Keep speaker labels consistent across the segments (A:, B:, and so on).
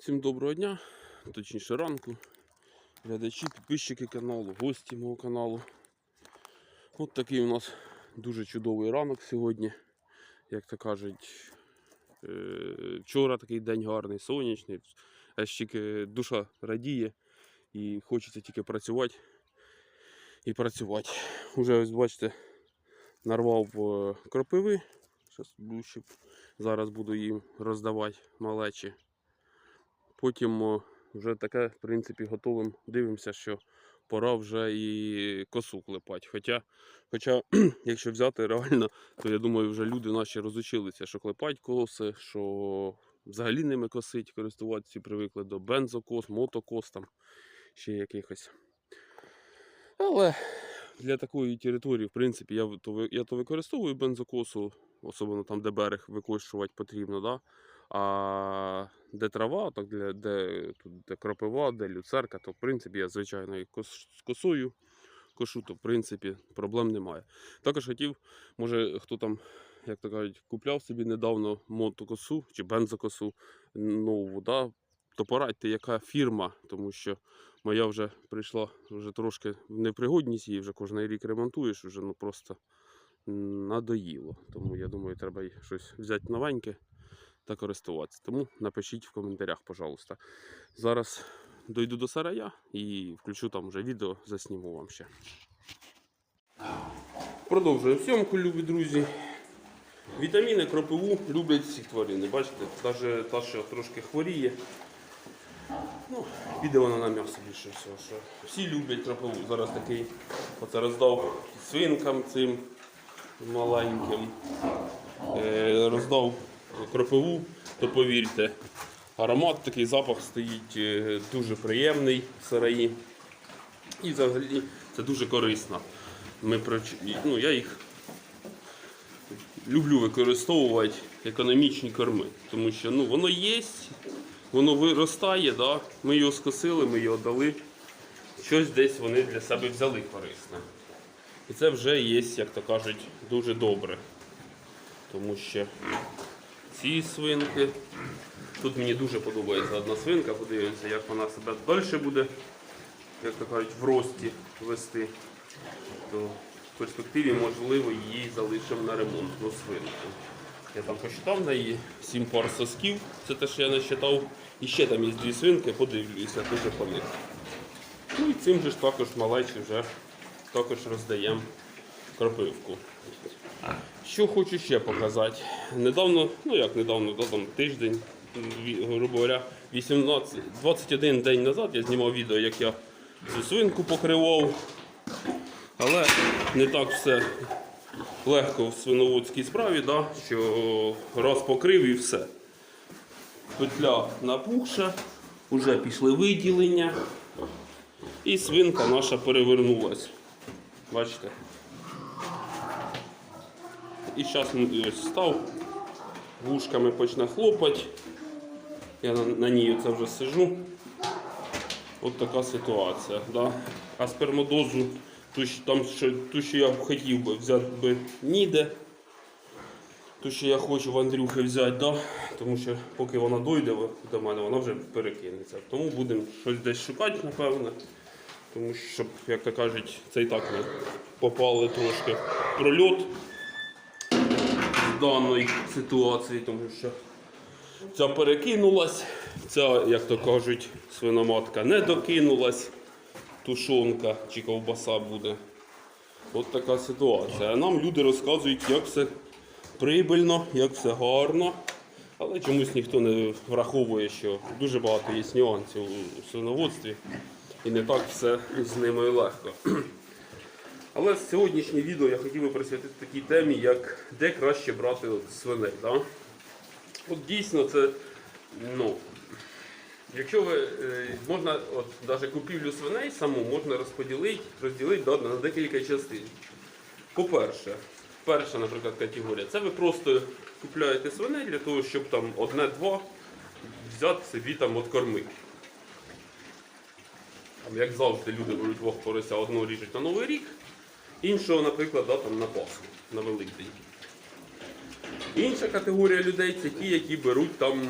A: Всім доброго дня, точніше ранку, глядачі, підписчики каналу, гості мого каналу. От такий у нас дуже чудовий ранок сьогодні. Як то кажуть, е, вчора такий день гарний, сонячний, аж тільки душа радіє і хочеться тільки працювати і працювати. Уже ось бачите, нарвав е, кропиви. Зараз буду їм роздавати малечі. Потім вже таке, в принципі, готовим. Дивимося, що пора вже і косу клепати. Хоча, хоча якщо взяти реально, то я думаю, вже люди наші розучилися, що клепати коси, що взагалі ними косить, користуватися привикли до бензокос, мотокос, там ще якихось. Але для такої території, в принципі, я то, я то використовую бензокосу, особливо там, де берег викошувати потрібно. Да? А де трава, так для, де, тут, де кропива, де люцерка, то в принципі я звичайно і кос, з косою кошу, то в принципі проблем немає. Також хотів, може хто там, як то кажуть, купляв собі недавно мотокосу чи бензокосу нову, да? то порадьте, яка фірма, тому що моя вже прийшла вже трошки в непригодність, її вже кожен рік ремонтуєш, вже ну просто надоїло. Тому я думаю, треба щось взяти новеньке та користуватися. Тому напишіть в коментарях, пожалуйста. Зараз дойду до сарая і включу там вже відео, засніму вам ще. Продовжуємо зйомку, любі друзі. Вітаміни кропиву люблять всі тварини. Бачите, навіть та, що трошки хворіє. Ну, піде вона на м'ясо більше всього. Що всі люблять кропиву. Зараз такий оце роздав свинкам цим маленьким. Е, роздав кропиву, то повірте, аромат, такий запах стоїть е, дуже приємний в сараї. І взагалі це дуже корисно. Ми, ну, я їх люблю використовувати економічні корми, тому що ну, воно є, воно виростає, да? ми його скосили, ми його дали. Щось десь вони для себе взяли корисне. І це вже є, як то кажуть, дуже добре. Тому що ці свинки. Тут мені дуже подобається одна свинка, подивимося, як вона себе далі буде, як то кажуть, в рості вести. То в перспективі, можливо, її залишимо на ремонтну свинку. Я там посчитав на її 7 пар сосків, це те, що я не считав. І ще там є дві свинки, подивлюся, дуже по них. Ну і цим же ж також малечі вже також роздаємо кропивку. Що хочу ще показати. Недавно, ну як недавно, да, там тиждень, грубо говоря, 18, 21 день назад я знімав відео, як я цю свинку покривав. Але не так все легко в свиноводській справі, да, що раз покрив і все. Петля напухша, вже пішли виділення, і свинка наша перевернулась. Бачите? І зараз ось став, вушками почне хлопати. Я на, на ній це вже сижу. От така ситуація. Да? А спермодозу, ту, там, що, ту, що я хотів би взяти би ніде. Ту, що я хочу в Андрюхи взяти, да? тому що поки вона дойде до мене, вона вже перекинеться. Тому будемо щось десь шукати, напевно. Тому що, як то кажуть, це і так ми попали трошки в прольот даної ситуації, тому що ця перекинулась, ця, як то кажуть, свиноматка не докинулась, тушонка чи ковбаса буде. От така ситуація. А нам люди розказують, як все прибильно, як все гарно. Але чомусь ніхто не враховує, що дуже багато є нюансів у свиноводстві. І не так все з ними легко. Але сьогоднішнє відео я хотів би присвятити такій темі, як де краще брати свиней. Да? От дійсно це, ну, якщо ви е, можна, от навіть купівлю свиней саму можна розподілити, розділити да, на декілька частин. По-перше, перша, наприклад, категорія, це ви просто купляєте свиней для того, щоб там одне-два взяти собі там от кормити. Там, як завжди, люди беруть двох порося, одного ріжуть на Новий рік, іншого, наприклад, да, там, на Пасху, на Великдень. Інша категорія людей це ті, які беруть там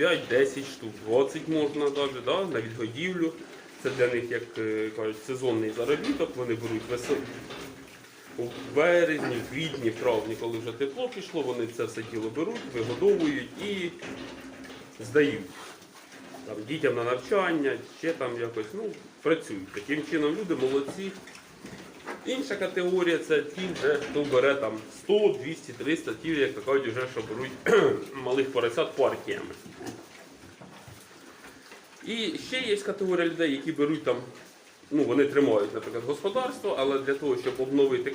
A: 5-10 штук, 20 можна навіть да, на відгодівлю. Це для них, як е, кажуть, сезонний заробіток. Вони беруть весо... у березні, в квітні, в травні, коли вже тепло пішло, вони це все тіло беруть, вигодовують і здають. Там, дітям на навчання, ще там якось ну, працюють. Таким чином люди молодці. Інша категорія це ті, вже хто бере там 100, 200, 300, ті, як то кажуть, вже що беруть малих поросят партіями. І ще є категорія людей, які беруть там, ну вони тримають, наприклад, господарство, але для того, щоб обновити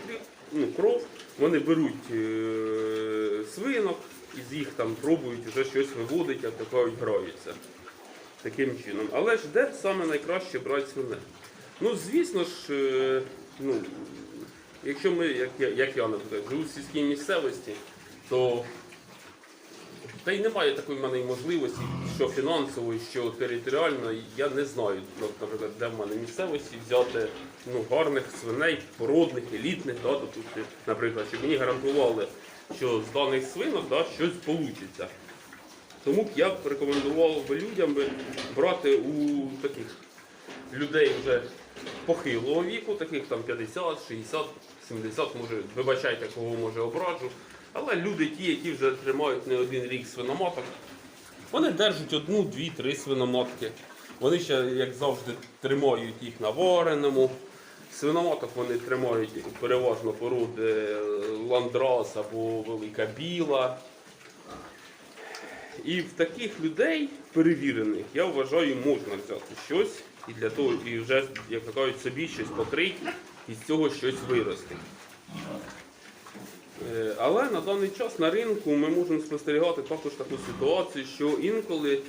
A: ну, кров, вони беруть е- свинок і з їх там пробують вже щось виводити, як то кажуть, граються. Таким чином. Але ж де саме найкраще брати свине? Ну, звісно ж, е, ну, якщо ми, як я, як я наприклад, живу в сільській місцевості, то та й немає такої в мене можливості, що фінансово, що територіально, я не знаю, наприклад, де в мене місцевості взяти ну, гарних свиней, породних, елітних, да, тобто, наприклад, щоб мені гарантували, що з даних свинок да, щось вийде. Тому я б рекомендував би людям брати у таких людей вже похилого віку, таких там 50, 60, 70, може, вибачайте, кого може обраджу. Але люди ті, які вже тримають не один рік свиноматок, вони держать одну, дві, три свиноматки. Вони ще, як завжди, тримають їх на вареному. Свиноматок вони тримають переважно породи е, ландрас або велика біла. І в таких людей перевірених, я вважаю, можна взяти щось і для того, і вже, як кажуть, собі щось покрити і з цього щось вирости. Е, Але на даний час на ринку ми можемо спостерігати також таку ситуацію, що інколи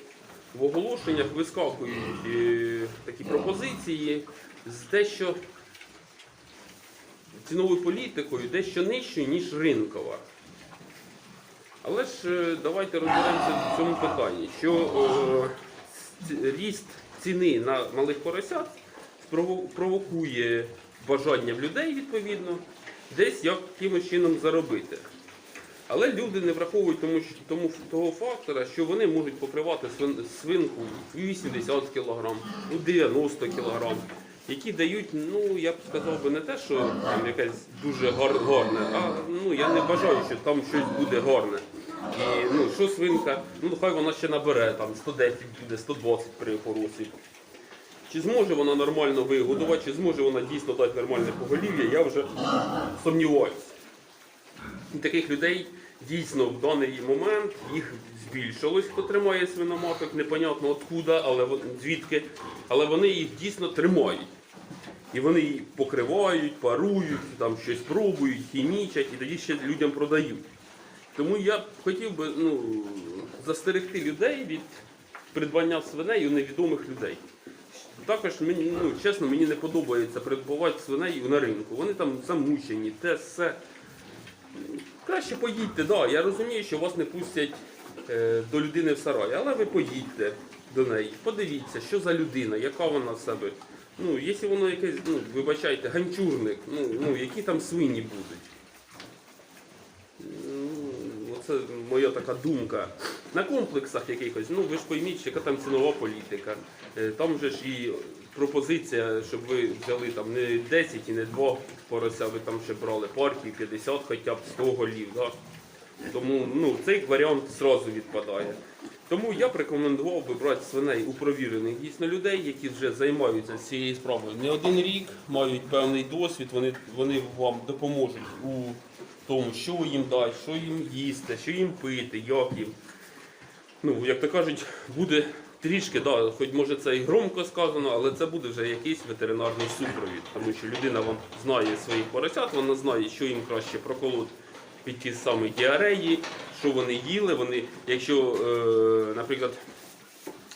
A: в оголошеннях вискакують е, такі пропозиції з дещо ціновою політикою, дещо нижчою, ніж ринкова. Але ж е, давайте розберемося в цьому питанні, що е, ріст ціни на малих поросят провокує бажання в людей відповідно десь якимось чином заробити. Але люди не враховують тому, тому того фактора, що вони можуть покривати свин- свинку в 80 кг, у 90 кг, які дають, ну я б сказав би не те, що там якесь дуже гар- гарне, а ну я не бажаю, що там щось буде гарне. І ну що свинка, ну хай вона ще набере там 110 буде, 120 при поросі. Чи зможе вона нормально вигодувати, чи зможе вона дійсно дати нормальне поголів'я, я вже сумніваюся. Таких людей дійсно в даний момент їх збільшилось, хто тримає свиноматок, непонятно откуда, але звідки, але вони їх дійсно тримають. І вони покривають, парують, там щось пробують, хімічать і тоді ще людям продають. Тому я хотів би ну, застерегти людей від придбання свиней у невідомих людей. Також мені, ну, чесно, мені не подобається придбувати свиней на ринку. Вони там замучені, те все. Краще поїдьте, да, я розумію, що вас не пустять е, до людини в сарай, але ви поїдьте до неї, подивіться, що за людина, яка вона в себе. Ну, якщо воно якесь, ну, вибачайте, ганчурник, ну, ну які там свині будуть. Оце моя така думка. На комплексах якихось, ну ви ж пойміть, яка там цінова політика. Е, Там же ж і пропозиція, щоб ви взяли там не 10 і не 2 порося, ви там ще брали партії 50, хоча б 100 голів. Да? Тому ну, цей варіант зразу відпадає. Тому я б рекомендував би брати свиней у провірених дійсно людей, які вже займаються цією справою не один рік, мають певний досвід, вони, вони вам допоможуть у тому, що їм дати, що їм їсти, що їм пити, як їм. Ну, як то кажуть, буде трішки, да, хоч може це і громко сказано, але це буде вже якийсь ветеринарний супровід, тому що людина вам знає своїх поросят, вона знає, що їм краще проколоти під ті самі діареї, що вони їли. Вони, якщо, е, наприклад,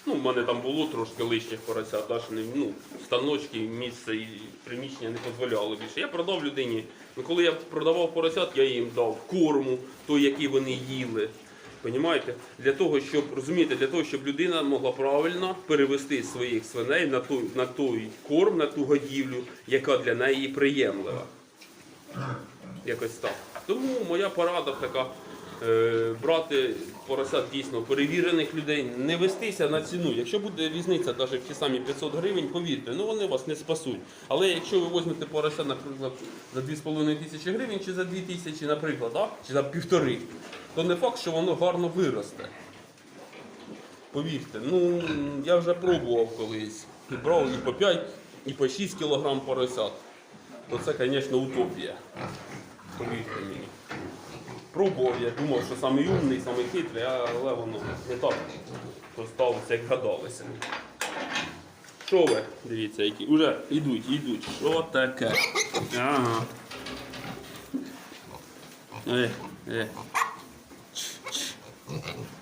A: ну, в мене там було трошки лишніх поросят, да, що не, ну, станочки, місце і приміщення не дозволяло більше. Я продав людині. Ну, коли я продавав поросят, я їм дав корму, той, який вони їли. Понімаєте? Для того, щоб розумієте, для того, щоб людина могла правильно перевести своїх свиней на той, на той корм, на ту годівлю, яка для неї приємлива. Якось так. Тому моя порада така брати поросят дійсно перевірених людей, не вестися на ціну. Якщо буде різниця навіть в ті самі 500 гривень, повірте, ну вони вас не спасуть. Але якщо ви візьмете порося, наприклад, за 2,5 тисячі гривень чи за 2 тисячі, наприклад, да? чи за півтори, то не факт, що воно гарно виросте. Повірте, ну я вже пробував колись. І брав і по 5, і по 6 кілограм поросят. То це, звісно, утопія. Повірте мені. Пробував, я думав, що самий умний, самий хитрий, але воно не так сталося, як гадалося. Що ви? Дивіться, які. Уже йдуть, йдуть. Що таке? Ага. Е, е.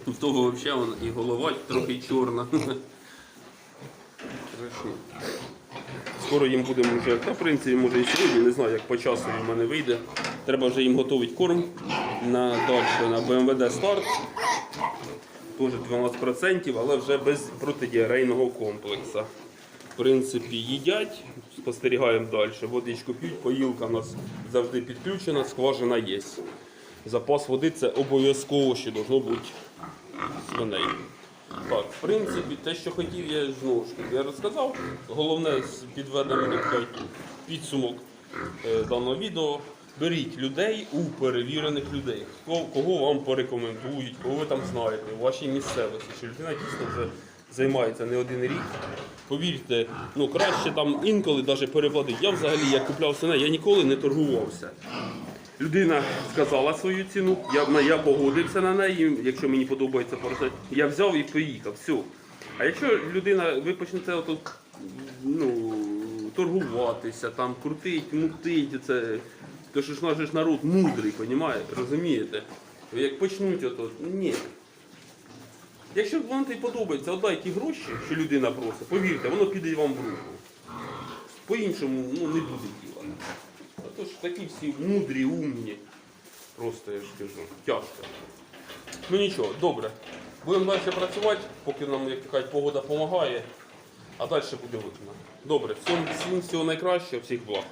A: У того взагалі і голова трохи чорна. Скоро їм будемо вже, та в принципі, може і сьогодні, не знаю, як по часу в мене вийде. Треба вже їм готувати корм на далі на БМВД старт. Теж 12%, але вже без протидіарейного комплексу. В принципі, їдять, спостерігаємо далі. Водичку п'ють, поїлка у нас завжди підключена, скважина є. Запас води це обов'язково, що должно бути свиней. Так, в принципі, те, що хотів, я знову ж таки розказав. Головне, підведемо підсумок е, даного відео. Беріть людей у перевірених людей. Кого, вам порекомендують, кого ви там знаєте, у вашій місцевості, що людина дійсно вже займається не один рік. Повірте, ну краще там інколи навіть переплатити. Я взагалі як купляв свиней, я ніколи не торгувався. Людина сказала свою ціну, я, я погодився на неї, якщо мені подобається поросят, я взяв і поїхав. Все. А якщо людина, ви почнете отут, ну, торгуватися, там, крутить, мутить, це, то що ж наш ж народ мудрий, понімає, розумієте? Як почнуть ото, ні. Якщо вам це подобається, отдай ті гроші, що людина просить, повірте, воно піде вам в руку. По-іншому ну, не буде діла. А то ж такі всі мудрі, умні. Просто я ж кажу, тяжко. Ну нічого, добре. Будемо далі працювати, поки нам, як погода допомагає, а далі буде видно. Добре, всім всього найкращого, всіх благ.